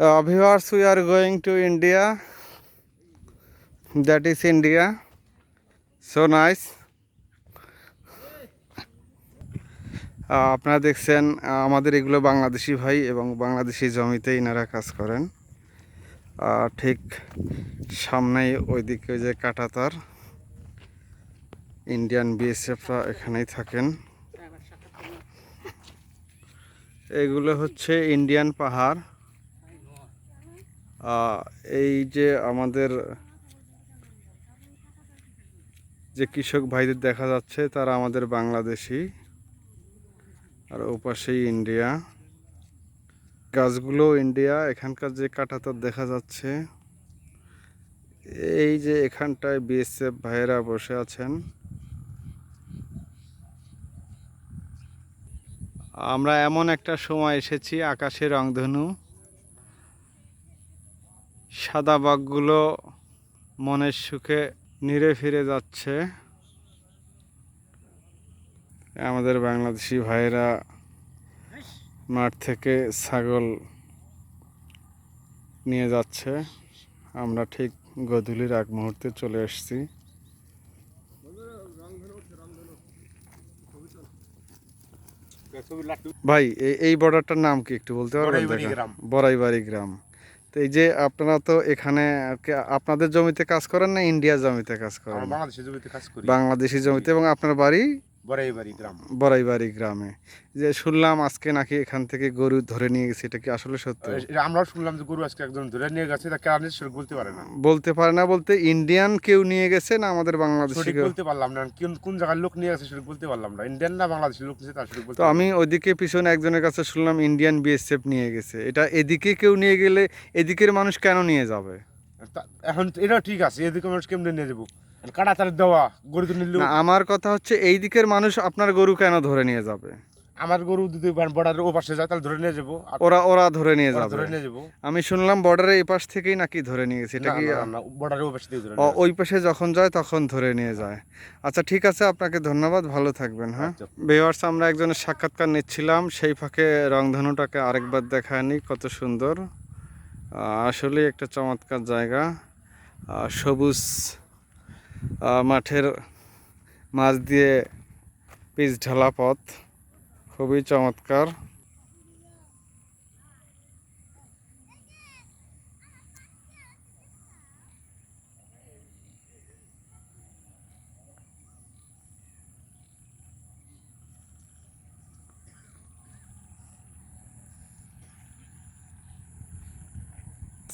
Uh, viewers, we are going to India. That is India. So nice. আপনারা দেখছেন আমাদের এগুলো বাংলাদেশি ভাই এবং বাংলাদেশি জমিতে ইনারা কাজ করেন ঠিক সামনেই ওইদিকে ওই যে কাটাতার ইন্ডিয়ান বিএসএফরা এখানেই থাকেন এগুলো হচ্ছে ইন্ডিয়ান পাহাড় এই যে আমাদের যে কৃষক ভাইদের দেখা যাচ্ছে, তারা আমাদের বাংলাদেশি, আর ওপাশেই ইন্ডিয়া। গাছগুলো ইন্ডিয়া, এখানকার যে কাঁটাতার দেখা যাচ্ছে। এই যে এখানটায় বিএসএফ ভাইয়েরা বসে আছেন। আমরা এমন একটা সময় এসেছি, আকাশে রংধনু। সাদা বাঘগুলো মনের সুখে নিরে ফিরে যাচ্ছে। আমাদের বাংলাদেশি ভাইয়েরা মাঠ থেকে ছাগল নিয়ে যাচ্ছে। আমরা ঠিক গধূলির আগ মুহূর্তে চলে এসেছি। ভাই এই- এই বর্ডারটার নাম কি একটু বলতে পারবেন? বড়াইবাড়ি? গ্রাম। তো এই যে আপনারা তো এখানে আপনাদের জমিতে কাজ করেন না ইন্ডিয়ার জমিতে কাজ করেন? বাংলাদেশের জমিতে কাজ করি। বাংলাদেশি জমিতে এবং আপনার বাড়ি? বড়াইবাড়ি গ্রাম। বড়াইবাড়ি গ্রামে। যে শুনলাম আজকে নাকি এখান থেকে গরু ধরে নিয়ে গেছে এটা কি আসলে সত্য? আমরাও শুনলাম যে গরু আজকে একজন ধরে নিয়ে গেছে তা সঠিক বলতে পারে না। বলতে পারে না বলতে ইন্ডিয়ান কেউ নিয়ে গেছে না আমাদের বাংলাদেশি বলতে পারলাম না কোন কোন জায়গার লোক নিয়ে গেছে সঠিক বলতে পারলাম না। ইন্ডিয়ান না বাংলাদেশের লোক নিয়েছে তার সঠিক বলতে তো আমি ওইদিকে পিছনে একজনের কাছে শুনলাম ইন্ডিয়ান বিএসএফ নিয়ে গেছে এটা এদিকে কেউ নিয়ে গেলে এদিকের মানুষ কেন নিয়ে যাবে? এখন এটা ঠিক আছে এদিকে মানুষ কেমনে নিয়ে যাব? দেওয়া? আমার কথা হচ্ছে এই দিকের মানুষ আপনার গরু কেন ধরে নিয়ে যাবে? আমার গরু যদি বর্ডারের ও পাশে যায় তাহলে ধরে নিয়ে যাব। ওরা ওরা ধরে নিয়ে যাবে। ধরে নিয়ে যাব। আমি শুনলাম বর্ডারের এই পাশ থেকেই নাকি ধরে নিয়ে গেছে এটা কি বর্ডারের ও পাশে ধরে ওই পাশে যখন যায় তখন ধরে নিয়ে যায়। আচ্ছা ঠিক আছে আপনাকে ধন্যবাদ ভালো থাকবেন হ্যাঁ? আচ্ছা। বেওয়ার্স আমরা একজনের সাক্ষাৎকার নিচ্ছিলাম সেই ফাঁকে রংধনুটাকে আরেকবার দেখায়নি কত সুন্দর। আসলে একটা চমৎকার জায়গা। সবুজ মাঠের মাছ দিয়ে পিচ ঢালা পথ। খুবই চমৎকার।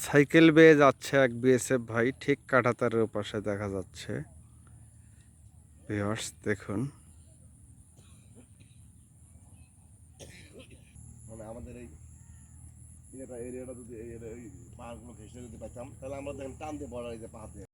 সাইকেল বেয়ে যাচ্ছে এক বিএসএফ ভাই, ঠিক কাঁটাতারের পাশে দেখা যাচ্ছে। দেখুন। মানে আমাদের এই এরিয়াটা যদি এই পাহাড়গুলো ঘেসে যদি পাইতাম, তাহলে আমরা দেখেন টান দিয়ে বড় এই যে পাহাড়